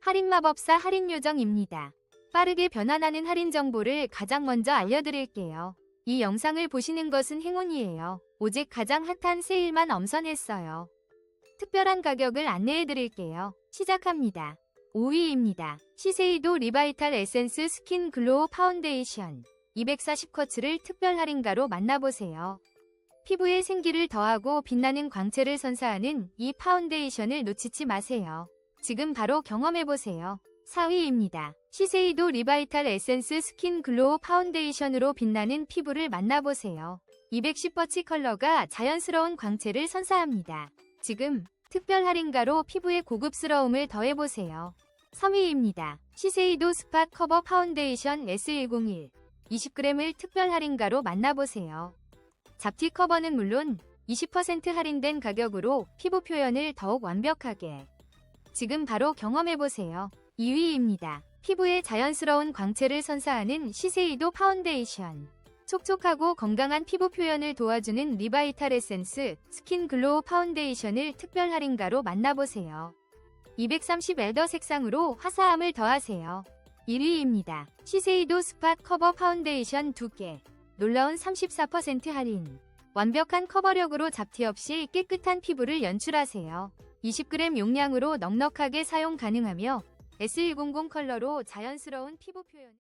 할인마법사 할인요정입니다. 빠르게 변환하는 할인 정보를 가장 먼저 알려드릴게요. 이 영상을 보시는 것은 행운이에요. 오직 가장 핫한 세일만 엄선했어요. 특별한 가격을 안내해드릴게요. 시작합니다. 5위입니다. 시세이도 리바이탈 에센스 스킨 글로우 파운데이션 240쿼츠를 특별 할인가로 만나보세요. 피부에 생기를 더하고 빛나는 광채를 선사하는 이 파운데이션을 놓치지 마세요. 지금 바로 경험해보세요. 4위입니다. 시세이도 리바이탈 에센스 스킨 글로우 파운데이션으로 빛나는 피부를 만나보세요. 210버치 컬러가 자연스러운 광채를 선사합니다. 지금 특별 할인가로 피부의 고급스러움을 더해보세요. 3위입니다. 시세이도 스팟 커버 파운데이션 S101 20g을 특별 할인가로 만나보세요. 잡티 커버는 물론 20% 할인된 가격으로 피부 표현을 더욱 완벽하게 지금 바로 경험해보세요. 2위입니다. 피부에 자연스러운 광채를 선사하는 시세이도 파운데이션. 촉촉하고 건강한 피부 표현을 도와주는 리바이탈 에센스 스킨 글로우 파운데이션을 특별 할인가로 만나보세요. 230 엘더 색상으로 화사함을 더하세요. 1위입니다. 시세이도 스팟 커버 파운데이션 2개. 놀라운 34% 할인. 완벽한 커버력으로 잡티 없이 깨끗한 피부를 연출하세요. 20g 용량으로 넉넉하게 사용 가능하며 S100 컬러로 자연스러운 피부 표현